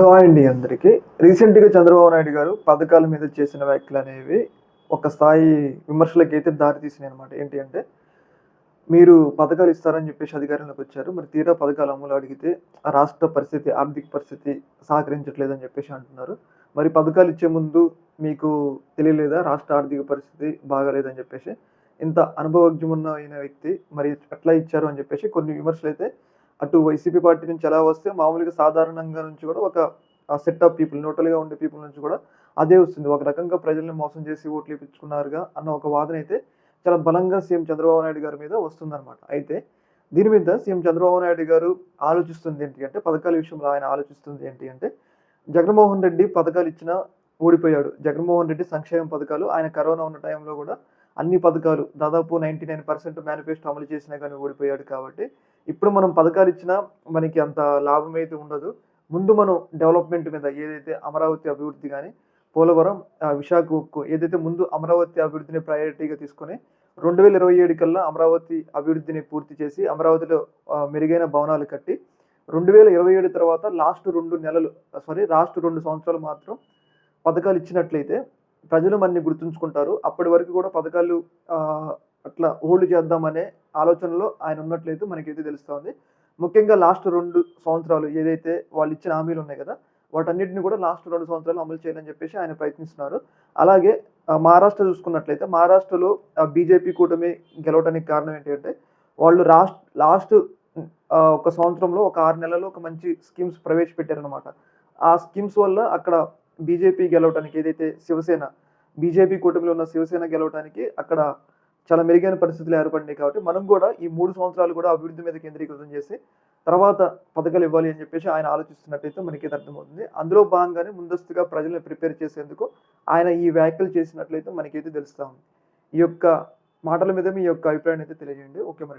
Hi అండి అందరికీ. రీసెంట్గా చంద్రబాబు నాయుడు గారు పథకాల మీద చేసిన వ్యాఖ్యలు అనేవి ఒక స్థాయి విమర్శలకు అయితే దారి తీసినాయి అనమాట ఏంటి అంటే మీరు పథకాలు ఇస్తారని చెప్పేసి అధికారంలోకి వచ్చారు. మరి తీరా పథకాలు అమలు అడిగితే రాష్ట్ర పరిస్థితి ఆర్థిక పరిస్థితి సహకరించట్లేదని చెప్పేసి అంటున్నారు. మరి పథకాలు ఇచ్చే ముందు మీకు తెలియలేదా? రాష్ట్ర ఆర్థిక పరిస్థితి బాగాలేదని చెప్పేసి. ఇంత అనుభవజ్ఞం ఉన్న అయిన వ్యక్తి మరి ఎట్లా ఇచ్చారు అని చెప్పేసి కొన్ని విమర్శలు అయితే అటు వైసీపీ పార్టీ నుంచి ఎలా వస్తే మామూలుగా సాధారణంగా నుంచి కూడా ఒక సెట్ ఆఫ్ పీపుల్ న్యూట్రల్గా ఉండే పీపుల్ నుంచి కూడా అదే వస్తుంది. ఒక రకంగా ప్రజల్ని మోసం చేసి ఓట్లు ఇప్పించుకున్నారుగా అన్న ఒక వాదన అయితే చాలా బలంగా సీఎం చంద్రబాబు నాయుడు గారి మీద వస్తుందన్నమాట. అయితే దీని మీద సీఎం చంద్రబాబు నాయుడు గారు ఆలోచిస్తుంది ఏంటి అంటే పథకాల విషయంలో ఆయన ఆలోచిస్తుంది ఏంటి అంటే జగన్మోహన్ రెడ్డి పథకాలు ఇచ్చినా ఓడిపోయాడు. జగన్మోహన్ రెడ్డి సంక్షేమ పథకాలు ఆయన కరోనా ఉన్న టైంలో కూడా అన్ని పథకాలు దాదాపు నైంటీ నైన్ పర్సెంట్ మేనిఫెస్టో అమలు చేసినా కానీ ఓడిపోయాడు కాబట్టి ఇప్పుడు మనం పథకాలు ఇచ్చినా మనకి అంత లాభం అయితే ఉండదు. ముందు మనం డెవలప్మెంట్ మీద ఏదైతే అమరావతి అభివృద్ధి కానీ పోలవరం విశాఖ ఉక్కు ఏదైతే ముందు అమరావతి అభివృద్ధిని ప్రయారిటీగా తీసుకొని రెండు వేల ఇరవై ఏడు కల్లా అమరావతి అభివృద్ధిని పూర్తి చేసి అమరావతిలో మెరుగైన భవనాలు కట్టి రెండు వేల ఇరవై ఏడు తర్వాత లాస్ట్ రెండు నెలలు సారీ లాస్ట్ రెండు సంవత్సరాలు మాత్రం పథకాలు ఇచ్చినట్లయితే ప్రజలు మనని గుర్తుంచుకుంటారు. అప్పటి వరకు కూడా పథకాలు అట్లా హోల్డ్ చేద్దామనే ఆలోచనలో ఆయన ఉన్నట్లయితే మనకైతే తెలుస్తుంది. ముఖ్యంగా లాస్ట్ రెండు సంవత్సరాలు ఏదైతే వాళ్ళు ఇచ్చిన హామీలు ఉన్నాయి కదా వాటన్నిటిని కూడా లాస్ట్ రెండు సంవత్సరాలు అమలు చేయాలని చెప్పేసి ఆయన ప్రయత్నిస్తున్నారు. అలాగే మహారాష్ట్ర చూసుకున్నట్లయితే మహారాష్ట్రలో బీజేపీ కూటమి గెలవడానికి కారణం ఏంటంటే వాళ్ళు రాష్ట్ర లాస్ట్ ఒక సంవత్సరంలో ఒక ఆరు నెలలో ఒక మంచి స్కీమ్స్ ప్రవేశపెట్టారనమాట ఆ స్కీమ్స్ వల్ల అక్కడ బీజేపీ గెలవడానికి ఏదైతే శివసేన బీజేపీ కూటమిలో ఉన్న శివసేన గెలవడానికి అక్కడ చాలా మెరుగైన పరిస్థితులు ఏర్పడినాయి కాబట్టి మనం కూడా ఈ మూడు సంవత్సరాలు కూడా అభివృద్ధి మీద కేంద్రీకృతం చేసి తర్వాత పథకాలు ఇవ్వాలి అని చెప్పేసి ఆయన ఆలోచిస్తున్నట్టయితే మనకి ఇది అర్థమవుతుంది. అందులో భాగంగానే ముందస్తుగా ప్రజలను ప్రిపేర్ చేసేందుకు ఆయన ఈ వ్యాఖ్యలు చేసినట్లయితే మనకైతే తెలుస్తా ఉంది. ఈ యొక్క మాటల మీద మీ యొక్క అభిప్రాయాన్ని అయితే తెలియజేయండి. ఓకే మరి.